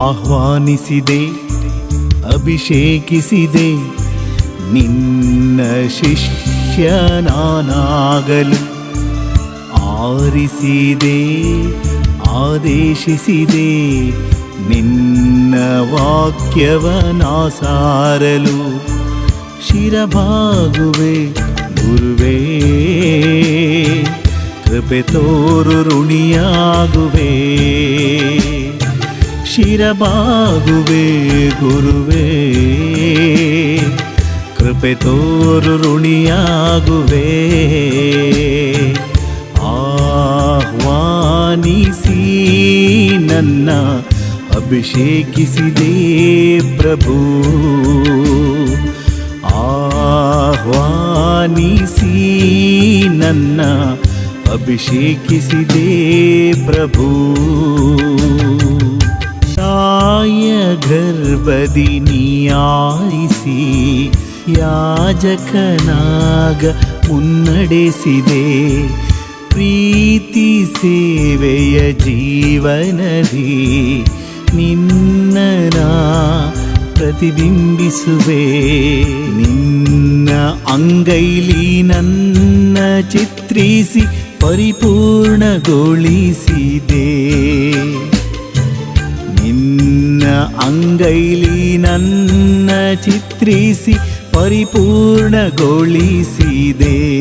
ಆಹ್ವಾನಿಸಿದೆ ಅಭಿಷೇಕಿಸಿದೆ. ನಿನ್ನ ಶಿಷ್ಯನಾನಾಗಲು ಆರಿಸಿದೆ ಆದೇಶಿಸಿದೆ. ನಿನ್ನ ವಾಕ್ಯವನಾಸಾರಲು ಶಿರಭಾಗುವೆ ಗುರುವೇ. ಕೃಪೆ ತೋರು ಋಣಿಯಾಗುವೆ. ಶಿರಬಾಗುವೆ ಗುರುವೇ. ಕೃಪೆ ತೋರು ಋಣಿಯಾಗುವೆ. ಆಹ್ವಾನಿಸಿ ನನ್ನ ಅಭಿಷೇಕಿಸಿದೆ ಪ್ರಭು. ಆಹ್ವಾನಿಸಿ ನನ್ನ ಅಭಿಷೇಕಿಸಿದೆ ಪ್ರಭು. ಗರ್ಭದಿ ನೀಯಾಳಿಸಿ ಯಾಜಕನಾಗ ಮುನ್ನಡೆಸಿದೆ. ಪ್ರೀತಿ ಸೇವೆಯ ಜೀವನದಿ ನಿನ್ನನಾ ಪ್ರತಿಬಿಂಬಿಸುವೆ. ನಿನ್ನ ಅಂಗೈಲಿ ನನ್ನ ಚಿತ್ರಿಸಿ ಪರಿಪೂರ್ಣಗೊಳಿಸಿದೆ. ಅಂಗೈಲಿ ನನ್ನ ಚಿತ್ರಿಸಿ ಪರಿಪೂರ್ಣಗೊಳಿಸಿದೆ.